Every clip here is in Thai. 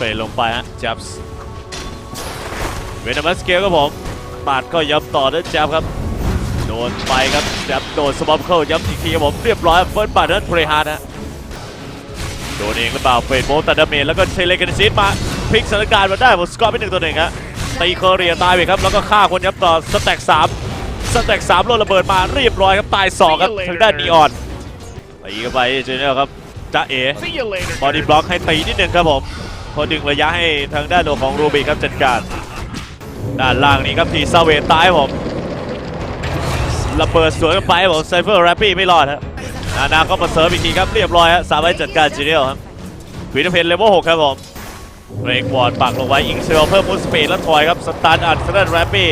เฟรลงไปฮะจับส์เวนามัสเกลครับผมปาดก็ย้ำต่อด้วยจับครับ โดนไปครับจับโดนสมอมเข้าย้ำอีกทีครับผมเรียบร้อยเฟิร์สบัตนั้นเพรฮาร์ดฮะโดนเองหรือเปล่าเฟดโบตัดดาเมจแล้วก็เทเลกันซีดมาพลิกสถานการณ์มาได้ผมสกอร์เป็นหนึ่งต่อหนึ่งฮะตีเคอเรียตายไปครับแล้วก็ฆ่าคนย้ำต่อสแต็กสามสแต็กสามโดนระเบิดมาเรียบร้อยครับตายสองครับทางด้านนีออนตีเข้าไปเจเนลครับจ้าเอ See you later. บอดี้บล็อกให้ตีนิดนึงครับผม พอดึงระยะให้ทางด้านโดของรูบิครับจัดการด้านล่างนี้ครับทีซาเวตตายผมระเบิดสวนกันไปผมไซเฟอร์แรปปี้ไม่รอดครับนานาก็มาเซิร์ฟอีกทีครับเรียบร้อยฮะสามารถจัดการจีเรียลครับวีนเพนเลเวลหกครับผมเบรกวอร์ดปักลงไว้อิงเซลเพิ่มมูสปีดแล้วถอยครับสตาร์ทอัดสตาร์ทแรปปี้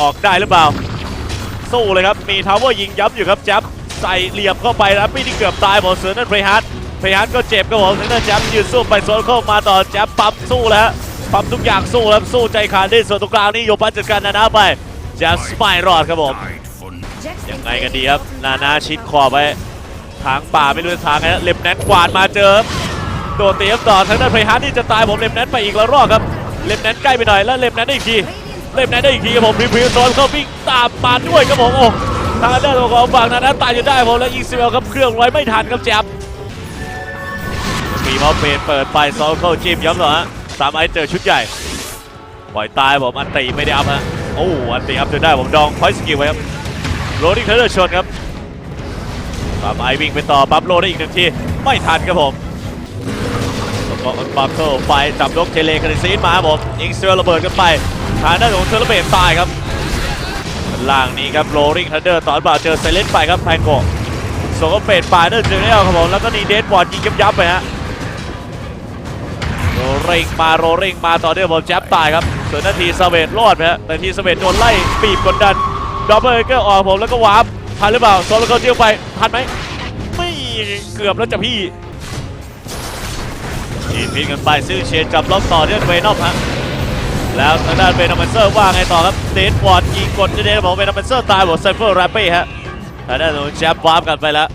ออกได้หรือเปล่า สู้เลยครับ มีทาวเวอร์ยิงย้ำอยู่ครับแจับใส่เหลี่ยมเข้าไปแรปปี้ที่เกือบตายหมดเสือนั่นเพรฮัท พรฮัทก็เจ็บครับผมทางด้านจับยืนสู้ไปโซนเข้ามาต่อแจับปั๊มสู้แล้วปั๊มทุกอย่างสู้แล้วสู้ใจขาดได้ส่วนตรงกลางนี่โยปันจัดการนานาไปแจับสไปรอดครับผมยังไงกันดีครับนานาชิดขอไปทางป่าไม่รู้ทางไงนะเล็บแนนกวาดมาเจอโดนตีครับต่อทางด้านไพฮัทนี่จะตายผมเล็บแนนไปอีกแล้วรอบครับเล็บแนนใกล้ไปหน่อยแล้วเล็บแนนได้อีกทีเล็บแนนได้อีกทีครับผมรีวิวโซนเข้าวิ่งตามมาด้วยครับผมโอ้ทางด้านของฝั่งนานาตายอยู่ได้ผมแล้วยิงซิเวลครับเครื่องไว้ไม่ทันครับแจ๊บ มีมอเปนเปิดไปโซนเข้าจิ้มย้ำต่อฮะสามไอเจอชุดใหญ่ ปล่อยตายผมอันตีไม่ได้อัพฮะ โอ้อันตีอัพจนได้ผมดองพอยต์สกิลไว้ครับ โรดิ้งเทเลอร์ชนครับตามไอวิ่งไปต่อปั๊บโลได้อีกหนึ่งที ไม่ทันครับผมแล้วก็บัคเคิลไปจับยกเทเลกันซีนมาครับผมยิงเซลระเบิดกันไปทางด้านของเทเลเบตตายครับล่างนี้ครับโรดิ้งเทเลอร์ตอนบ่าเจอไซเลนไปครับแพงโกะส่งก็เป็ดไปเดินเจอแล้วครับผมแล้วก็นีเดดบอร์ดยิงยับๆไปฮะ โรริงมาโรริงมาต่อเนื่องบอลแจ๊บตายครับส่วนนาทีสเวตรอดไปฮะนาทีสเวตโดนไล่บีบกดดันดับเบิลเกอร์ออกผมแล้วก็วาร์ปทันหรือเปล่าโซลเขาเจียวไปทันไหมไม่เกือบแล้วจ้ะพี่ทีพินกันไปซื้อเชนจับล็อกต่อเนื่องเวนอมฮะแล้วทางด้านเวนอมเมนเซอร์ว่าไงต่อครับเดนวอร์ดยิงกดเดนบอกเวนอมเมนเซอร์ตายหมดไซเฟอร์แรปเป้ฮะทางด้านของแชมป์วาร์ปกันไปแล้ว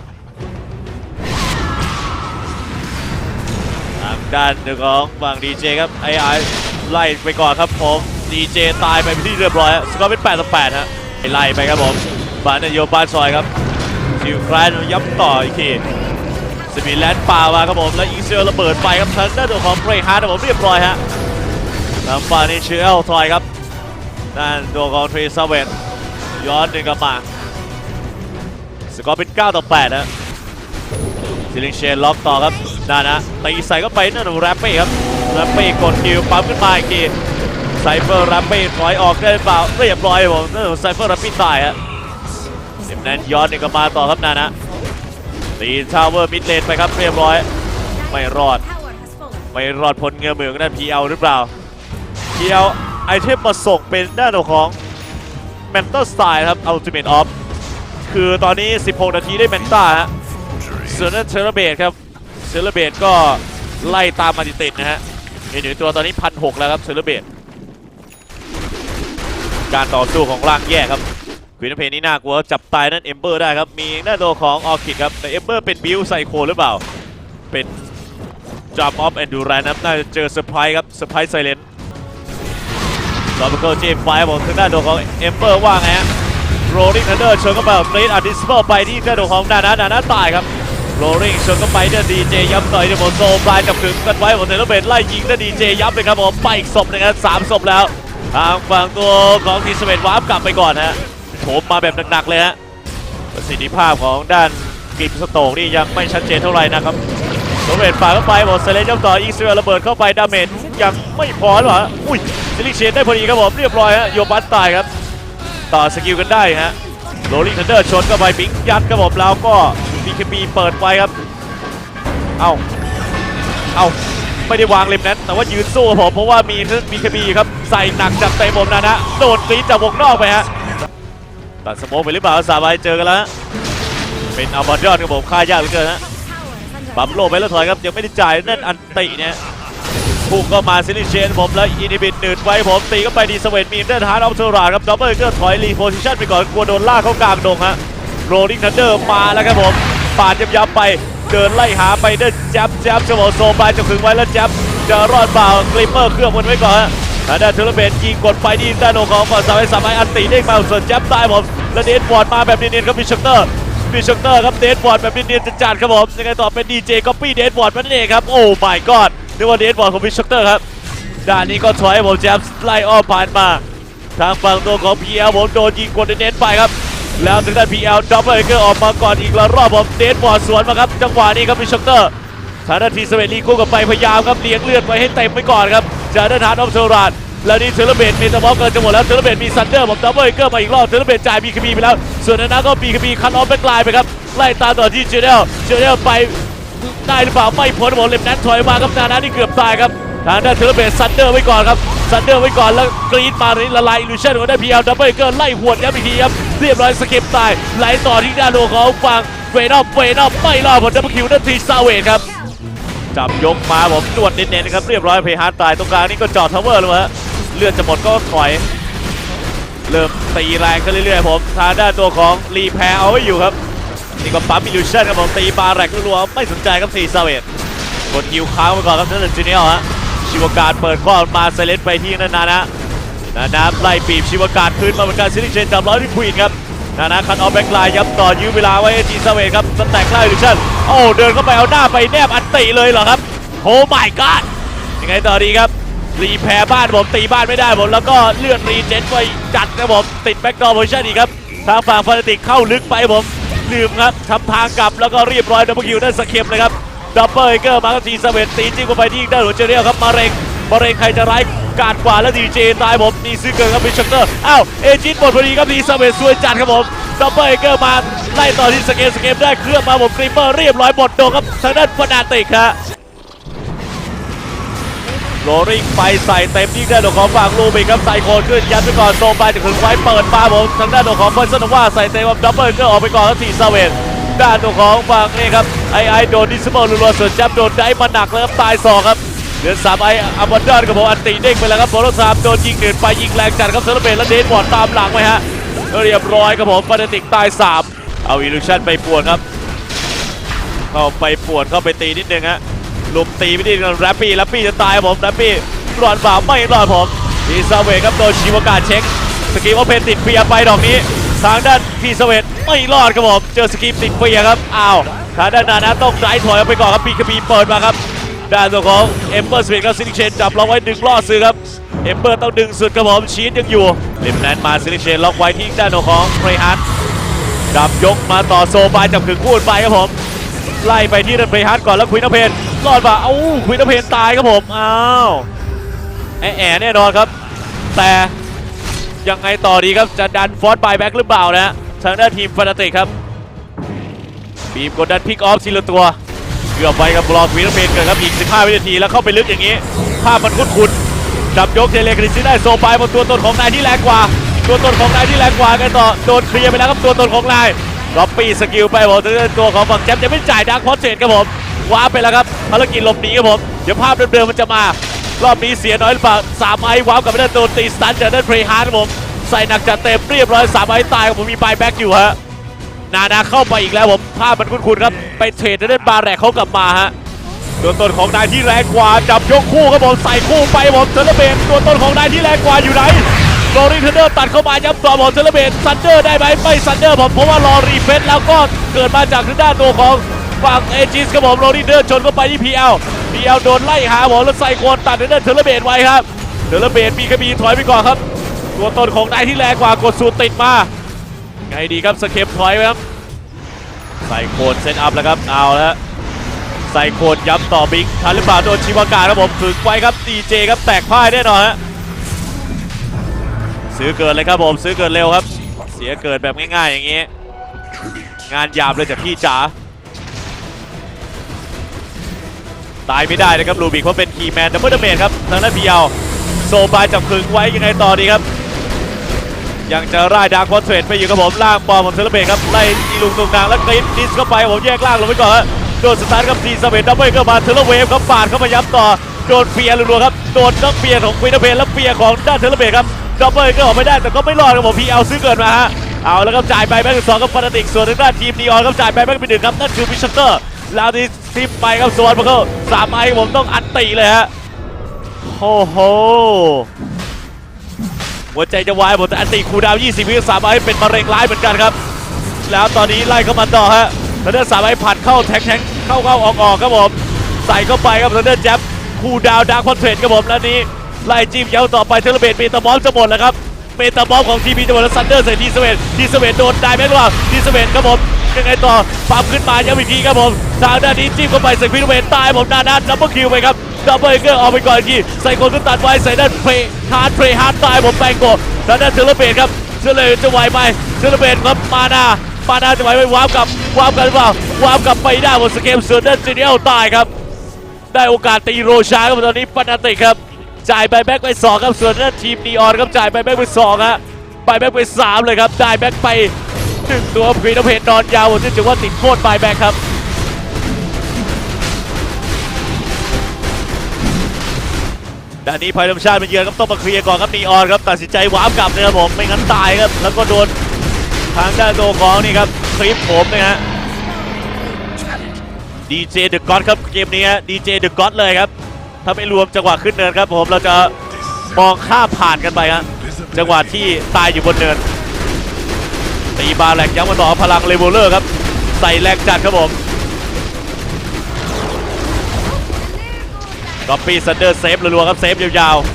ด้านของฝั่งดีเจครับไอไอไล่ไปก่อนครับผมดีเจตายไปเป็นที่เรียบร้อยฮะสกอร์เป็น8ต่อ8ฮะไล่ไปครับผมบานโยบานซอยครับคิวคลายย้ำต่ออีกทีสมีแลนด์ป่ามาครับผมแล้วยิงเซลระเบิดไปครับทางด้านของเบรฮาร์ดครับผมเรียบร้อยฮะทางฝั่งนี้เชอลทอยครับด้านตัวของทรีซาเวตย้อนหนึ่งกลับมาสกอร์เป็น9ต่อ8นะซิลิงเชนล็อกต่อครับ ด้านนะตีใส่เข้าไปนั่นแรปเป้ครับแรปเป้กดคิวปั๊มขึ้นมาอีกทีไซเฟอร์แรปปี้ถอยออกได้หรือเปล่าเรียบร้อยผมนั่นไซเฟอร์แรปปี้ตายฮะเดมแนนย้อนนี่ก็มาต่อครับนานะตีทาวเวอร์มิดเลนไปครับเรียบร้อย ไม่รอด ไม่รอดพ้นเงือเมือกันด้านพีเอลหรือเปล่าพีเอลไอเทมมาส่งเป็นด้านของแมนเตอร์สไตล์ครับอัลติเมทออฟคือตอนนี้ 16 นาทีได้แมนต้าฮะส่วนนั้นเซเลเบตครับ เซเลเบตก็ไล่ตามมาติดๆนะฮะเห็นอยู่ตัวตอนนี้พันหแล้วครับเซเลเบตการต่อสู้ของร่างแย่ครับควีนเพนนี่น่ากลัวจับตายนั่นเอมเบอร์ได้ครับ มีหน้าตัวของออคิดครับ แต่เอมเบอร์เป็นบิวไซโคหรือเปล่า เป็นจัมออฟแอนดูแรนครับน่าจะเจอเซอร์ไพรส์ครับเซอร์ไพรส์ไซเลนลอมเกิลเจมไฟผมทางด้านตัวของเอมเบอร์ว่าไงฮะโรลิงทันเดอร์ชนเข้าไปเบรดอาร์ดิสเบิลไปที่ด้าตัวของนานานานาตายครับ โรลิงชนเข้าไปเนี่ยดีเจย้ำต่อยเดโมโซปลายจับถึงกันไว้ผมเทเลเบนไล่ยิงได้ดีเจย้ำเลยครับผมไปอีกศพนึงครับสามศพแล้วทางฝั่งตัวของทีสเปนวาร์ปกลับไปก่อนฮะโถมมาแบบหนักๆเลยฮะประสิทธิภาพของด้านกริมสโตกนี่ยังไม่ชัดเจนเท่าไหร่นะครับสเปนฝ่าเข้าไปหมดเซเลนย่อมต่ออีสเวลระเบิดเข้าไปดาเมจยังไม่พอหรอฮะอุ้ยซิลิเชนได้พอดีครับผมเรียบร้อยฮะโยบัสตายครับ ต่อสกิลกันได้ฮะโรลิงทันเดอร์ชนเข้าไปบิงยัดครับผมแล้วก็ บีเคบีเปิดไว้ครับ เอ้าเอ้าไม่ได้วางเล็มนั้น แต่ว่ายืนสู้ครับผมเพราะว่ามีมีคบีครับใส่หนักจับเตะผมนะนะโดนตีจากวงนอกไปฮะตัดสมองไปหรือเปล่าสาบายเจอกันแล้วเป็นอัลบอดยอดครับผมค่ายากเหลือเกินฮะปั๊มโลไปแล้วถอยครับยังไม่ได้จ่ายนั่นอันติเนี่ยพุ่งเข้ามาซิลิเชนผมแล้วอินิบิทหนืดไว้ผมตีเข้าไปดีสเวตมีเดอร์ฮาร์ดออฟเทอราครับดับเบิลเกอร์ถอยรีโพซิชันไปก่อนกลัวโดนล่าเข้ากลางดงฮะโรลิงทันเดอร์มาแล้วครับผม ปาดยับๆไป เดินไล่หาไปเดินจับจับจะบอกโซบายจะขึงไว้แล้วแจับจะรอดเปล่ากลิปเปอร์เครื่องมันไว้ก่อนฮะทางด้านเทเลเบนยิงกดไปที่ด้านโนของฝั่งสามไอ้สามไอ้อันตีเด้งมาส่วนแจับตายผมแล้วเดนบอร์ดมาแบบเนียนๆครับมิชเตอร์มิชเตอร์ครับเดนบอร์ดแบบเนียนๆจัดๆครับผมยังไงต่อเป็นดีเจก็ปี้เดนบอร์ดนั่นเองครับโอ้ my god นึกว่าเดนบอร์ดของมิชเตอร์ครับด้านนี้ก็ถอยผมแจมไล่อ้อมผ่านมา ทางฝั่งตัวของ PL ผมโดนยิงกดเน้นไปครับ แล้วทางด้าน PL ดับเบิลเกอร์ออกมาก่อนอีกละรอบผมเดนบอร์ดสวนมาครับ จังหวะนี้ครับมิชเตอร์ทางด้านทีสเวลีคู่กับไปพยายามครับเลี้ยงเลือดไว้ให้เต็มไว้ก่อนครับจากด้านทานออฟเทอร์รานแล้วนี่เทเลเบตเมตาบอลเกินจะหมดแล้วเทเลเบตมีซันเดอร์ผมดับเบิลเกอร์มาอีกรอบเทเลเบตจ่ายบีคบีไปแล้ว ส่วนนั้นก็บีคบีคันออฟแบ็กไลน์ไปครับไล่ตามต่อที่เจเนลเจเนลไปได้หรือเปล่าไม่พ้นบอกเล็บนั้นถอยมาครับนานานี่เกือบตายครับ ทางด้านเทเลเบสซันเดอร์ไว้ก่อนครับซันเดอร์ไว้ก่อนแล้วกรีดมาตรงนี้ละลายอิลูชันของได้พีเอลดับเบิลเกอร์ไล่หวดยับอีกทีครับเรียบร้อยสเก็ปตายไหลต่อที่ด้านโลของฝั่งเวนอมเวนอมไม่รอดผลดับเบิลคิวนั่นทีซาเวทครับจับยกมาผมตรวจเน้นๆนะครับเรียบร้อยเพย์ฮาร์ดตายตรงกลางนี่ก็จอดทาวเวอร์เลยฮะเลือดจะหมดก็ถอยเริ่มตีแรงขึ้นเรื่อยๆผมทางด้านตัวของรีแพร์เอาไว้อยู่ครับนี่ก็ปั๊มอิลูชันครับผมตีบาแรกรัวๆไม่สนใจครับทีซาเวตกดยิวค้างไปก่อนครับนั่นจูเนียลฮะ ชิวการเปิดข้อมาไซเลนไปที่นานานะนานาไล่ปีบชิวการคืนมาเหมือนกันซิลิเชนจับร้อยที่ควีนครับนานาคันออฟแบ็กไลน์ยับต่อยื้อเวลาไว้ให้ทีซเวตครับสแต็กไล่อิชั่นโอ้เดินเข้าไปเอาหน้าไปแนบอันติเลยเหรอครับโอ้ my god ยังไงต่อดีครับรีแพร์บ้านผมตีบ้านไม่ได้ผมแล้วก็เลือดรีเจนไปจัดครับผมติดแบ็กดอร์โพซิชั่นอีกครับทางฝั่งฟานาติกเข้าลึกไปผมลืมครับทำทางกลับแล้วก็เรียบร้อยดับเบิลคิวได้สเก็มเลยครับ ดับเบิลเกอร์มาก็ทีสเวนตีจิ้มเข้าไปที่ด้านหัวเจเรียลครับมาเร็งมาเร็งใครจะร้ายกาดกว่าแล้วดีเจตายผมมีซื้อเกินครับมิชเตอร์อ้าวเอจินหมดพอดีครับทีเสเวนซวยจัดครับผมดับเบิลเกอร์มาไล่ต่อที่สเกมสเกมได้เคลื่อนมาผมครีเปอร์เรียบร้อยหมดโดครับทางด้านฟนาติกครับโรลิงไปใส่เต็มที่ได้านของฝั่งลูบิกครับใส่โคนขึ้นยัดไปก่อนโซมไปจะถึงไว้เปิดมาผมทางด้านของเฟิร์สโนว่าใส่เต็มดับเบิลเก็ออกไปก่อนครับทีซาเวน ด้านตัวของฝั่งนี่ครับไอไอโดนดิสเบิลรัวๆส่วนแจ๊บโดนได้มาหนักแล้วครับตายสองครับเดือนสามไออัมบอนดอนกับผมอันตีเด้งไปแล้วครับโบโลสามโดนยิงเดือนไปยิงแรงจัดครับเซอร์เบนและเดนบอร์ดตามหลังไปฮะเรียบร้อยครับผมฟานาติกตายสามเอาอิลูชันไปปวนครับเข้าไปปวดเข้าไปตีนิดนึงฮะลุมตีไปที่แรปปี้แรปปี้จะตายครับผมแรปปี้รอดบ่าไม่รอดผมทีซาเวทครับโดนชิวากาเช็คสกีว่าเพนติดเฟียไปดอกนี้ทางด้านทีซเวท ไม่รอดครับผม เจอสกีติดเฟียครับ อ้าวทางด้านนานะต้องไดถอยออกไปก่อนครับปีคบีเปิดมาครับ ด้านตัวของเอมเบอร์สเปนครับซิลิเชนจับล็อกไว้ดึงล่อซื้อครับ เอมเบอร์ต้องดึงสุดครับผมชีสยังอยู่ลิมแนนมาซิลิเชนล็อกไว้ที่ด้านตัวของเฟรฮันดับยกมาต่อโซบายจับขึงพูดไปครับผม ไล่ไปที่เรนเพย์ฮาร์ดก่อนแล้วควินเพนรอดป่ะเอ้าควินเพนตายครับผม อ้าวแอะแอะแน่นอนครับ แต่ยังไงต่อดีครับจะดันฟอร์ดบายแบ็กหรือเปล่านะ ทางด้านทีมฟานาติกครับบีบกดดันพิกออฟทีละตัวเกือบไปกับบล็อควินเพนเกิดครับอีก 15 วินาทีแล้วเข้าไปลึกอย่างนี้ ภาพมันคุ้นๆจับยกเทเลคริสได้โซไปบนตัวตนของนายที่แรงกว่า ตัวตนของนายที่แรงกว่ากันต่อโดนเคลียร์ไปแล้วครับตัวตนของนายล็อปปี้สกิลไปผมถึงตัวของฝั่งแชมป์จะไม่จ่ายดักพอสเซตครับผมว้าไปแล้วครับภารกิจหลบหนีครับผมเดี๋ยวภาพเดิมๆมันจะมารอบนี้เสียน้อยหรือเปล่าสามไอ้ว้าวกับไปได้โดนตีสตันจากด้านเพลย์ฮาร์ดครับผม ใส่หนักจัดเต็มเรียบร้อยสามไอ้ตายผมมีบายแบ็กอยู่ฮะนานาเข้าไปอีกแล้วผมภาพมันคุ้นๆครับ ไปเทรดด้านบาแรกเขากลับมาฮะตัวตนของนายที่แรงกว่าจับยกคู่ครับผมใส่คู่ไปผมเทเลเบนตัวตนของนายที่แรงกว่าอยู่ไหนโรลิงเทเดอร์ตัดเข้ามาย้ำต่อผมเซเลเบตซันเดอร์ได้ไหมไม่ซันเดอร์ผมเพราะว่ารอรีเฟซแล้วก็เกิดมาจากทางด้านตัวของฝั่งเอจิสครับผมโรลิงเดอร์ชนเข้าไปที่พีเอลพีเอลโดนไล่หาผมแล้วใส่โคนตัดเทางด้านเทเลเบตไว้ครับเทเลเบตมีกระบีถอยไปก่อนครับ ตัวตนของนายที่แรงกว่ากดสูตรติดมา ไงดีครับสเคปถอยไปครับ ใส่โคนเซตอัพแล้วครับเอาแล้วใส่โคนย้ำต่อบิ๊กทันหรือเปล่าโดนชิวากาครับผมถึงไว้ครับดีเจครับแตกพ่ายแน่นอนฮะซื้อเกินเลยครับผมซื้อเกินเร็วครับ เสียเกินแบบง่ายๆอย่างนี้ งานหยาบเลยจากพี่จ๋าตายไม่ได้นะครับลูบิกเพราะเป็นคีแมนดับเบิลเดเมจครับทางด้านพีเอลโซบายจับขึงไว้ยังไงต่อดีครับ ยังจะร่ายดาร์คคอนเทรดไปอยู่กับผมล่างปอมผมเทเลเบตครับไล่อีลุงตรงกลางแล้วกรีดดิสเข้าไปผมแยกล่างลงไปก่อนฮะโดนสตาร์ทครับทีสเปนดับเบิลเข้ามาเทเลเวฟครับปาดเข้ามาย้ำต่อโดนเฟียร์รัวๆครับโดนน้องเฟียร์ของควีนเพนแล้วเฟียร์ของด้านเทเลเบตครับดับเบิลก็ออกไม่ได้แต่ก็ไม่รอดครับผมพีเอาซื้อเกินมาฮะเอาแล้วครับจ่ายไปแบงค์สองกับฟานาติกส่วนทางด้านทีมนีออนครับจ่ายไปแบงค์ไปหนึ่งครับนั่นคือพิชเตอร์ล้วที่ซิปไปครับสวนมาเข้าสามไอผมต้องอันตีเลยฮะโอ้โห หัวใจจะวายหมดแต่อันตีคูดาว 20 วิสามไอเป็นมะเร็งร้ายเหมือนกันครับ แล้วตอนนี้ไล่เข้ามาต่อฮะทันเดอร์สามไอผัดเข้าแทงแทงเข้าเข้าออกออกครับผมใส่เข้าไปครับทันเดอร์แจ็บคูดาวน์ดักคอนเทรตครับผมแล้วนี้ไล่จิ้มเย้าต่อไปเทเลเบตเมตาบอลจะหมดแล้วครับเมตาบอลของทีพีจะหมดแล้วซันเดอร์ใส่ทีสเวนทีสเวนโดนได้ไหมหรือเปล่าทีสเวนครับผมยังไงต่อปั๊มขึ้นมาย้ำอีกทีครับผมทางด้านนี้จิ้มเข้าไปใส่พิทเวนตายผมด้านนั้นดับเบิลคิวไปครับ ดับเบิลเกอร์ออกไปก่อนอีกทีใส่คนขึ้นตัดไว้ใส่ด้านเพย์ฮาร์ดเพย์ฮาร์ดตายผมแปงโกด้านด้านเทเลเบตครับเทเลจะไหวไหมเทเลเบตครับมานามานาจะไหวไหมวาร์ปกับวาร์ปกันหรือเปล่าวาร์ปกับไปได้หมดสเกมเซอร์เดนซีเนียลตายครับ ได้โอกาสตีโรชาครับตอนนี้ปานาติครับ จ่ายไปแบ็กไป2ครับส่วนนั้นทีมนีออนครับจ่ายไปแบ็กไป2ฮะไปแบ็กไป3เลยครับได้แบ็กไปหนึ่งตัวควีนเพนนอนยาวผมถือว่าติดโทษไปแบ็กครับ ด้านนี้ภัยธรรมชาติมาเยือนครับต้องมาเคลียร์ก่อนครับนีออนครับตัดสินใจวาร์ปกลับเลยครับผมไม่งั้นตายครับแล้วก็โดนทางด้านตัวของนี่ครับคลิปผมนะฮะดีเจเดอะก็อดครับเกมนี้ดีเจเดอะก็อดเลยครับถ้าไม่รวมจังหวะขึ้นเนินครับผมเราจะมองข้ามผ่านกันไปครับจังหวะที่ตายอยู่บนเนินตีบาแหลกย้ำมาต่อพลังเลเวลเลอร์ครับใส่แรงจัดครับผม ก็ปีซันเดอร์เซฟรัวๆครับเซฟยาวๆ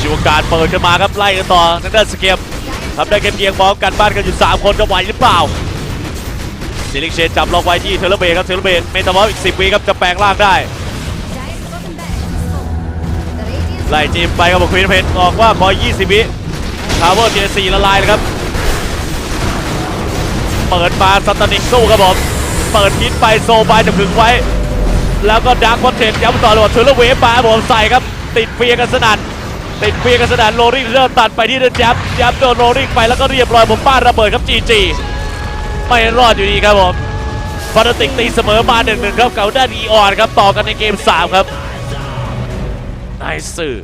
ชิวการเปิดขึ้นมาครับไล่กันต่อทางด้านสเกมทำได้แค่เพียงพร้อมกันบ้านกันอยู่ 3 คนจะไหวหรือเปล่าซิลิกเชนจับล็อกไว้ที่เทเลเบครับเทเลเบเมตาบอลอีก 10วิครับจะแปลงร่างได้ไล่จีมไปครับผมควีนเพนบอกว่าขอ 20วิทาวเวอร์เทียสี่ละลายเลยครับ เปิดมาสตานิกสู้ครับผม เปิดฮิตไปโซบายจะพึงไว้ แล้วก็ดักคอนเทนต์ย้ำต่อเลยว่าเทเลเวฟมาผมใส่ครับ ติดเฟียกันสนั่นติดเฟียกันสนั่นโรลิงเริ่มตัดไปที่เดนยับยับโดนโรลิงไปแล้วก็เรียบร้อยผมป้าระเบิดครับจีจีไม่รอดอยู่ดีครับผมฟานาติกตีเสมอมาหนึ่งหนึ่งครับเก่าด้านอีออนครับต่อกันในเกม3ครับนายสื่อ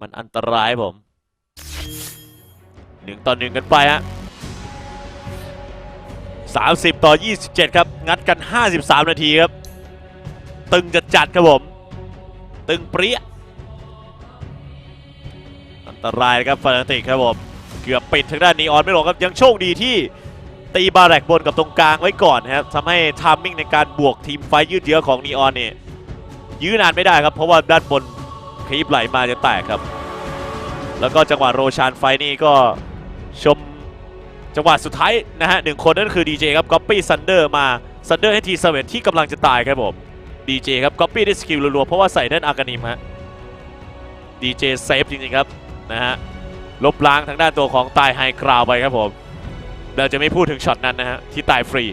มันอันตรายผมหนึ่งต่อหนึ่งกันไปฮะ 30 ต่อ 27 ครับ งัดกัน 53 นาทีครับ ตึงจะจัดครับผม ตึงเปรี้ย อันตรายครับฟานาติกครับผม เกือบปิดทางด้านนีออนไม่ลงครับ ยังโชคดีที่ตีบาแรกบนกับตรงกลางไว้ก่อนนะครับทำให้ทามมิ่งในการบวกทีมไฟยืดเยื้อของนีออนเนี่ยยื้อนานไม่ได้ครับ เพราะว่าด้านบนคลิปไหลมาจะแตกครับ แล้วก็จังหวะโรชานไฟนี่ก็ชม จังหวะสุดท้ายนะฮะหนึ่งคนนั่นคือดีเจครับก๊อปปี้ซันเดอร์มาซันเดอร์ให้ทีเซเวนที่กำลังจะตายครับผมดีเจครับก๊อปปี้ได้สกิลรัวๆเพราะว่าใส่นั่นอากานิมฮะดีเจเซฟจริงๆครับนะฮะลบล้างทางด้านตัวของตายไฮกราวไปครับผม เราจะไม่พูดถึงช็อตนั้นนะฮะที่ตายฟรี